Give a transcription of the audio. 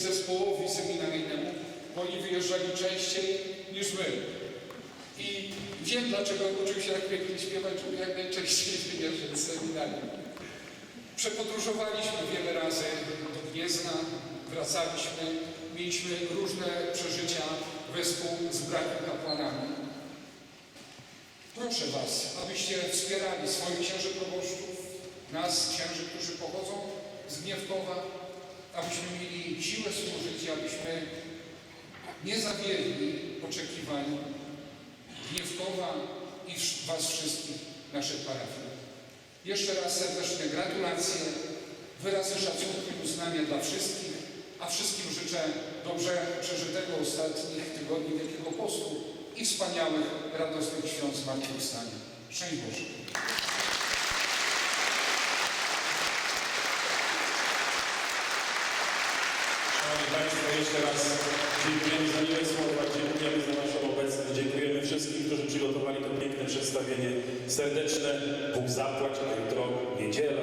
zespołowi seminaryjnemu, bo oni wyjeżdżali częściej niż my. I wiem dlaczego uczył się tak pięknie śpiewać, żeby jak najczęściej wyjeżdżać z seminarium. Przepodróżowaliśmy wiele razy do Gniezna, wracaliśmy, mieliśmy różne przeżycia wespół z bratem kapłanami. Proszę Was, abyście wspierali swoich księży proboszczów, nas, księży, którzy pochodzą z Gniewkowa, abyśmy mieli siłę służyć abyśmy nie zawiedli oczekiwań Gniewkowa i Was wszystkich, naszych parafii. Jeszcze raz serdeczne gratulacje, wyrazy szacunku i uznania dla wszystkich, a wszystkim życzę dobrze przeżytego ostatnich tygodni Wielkiego Postu i wspaniałych, radosnych świąt Zmartwychwstania. Szczęść Boże. Szanowni Państwo, jeszcze raz dziękujemy za miłe słowa, dziękujemy za naszą obecność, dziękujemy wszystkim, którzy przygotowali to piękne przedstawienie. Serdeczne Bóg zapłać, a jutro niedziela.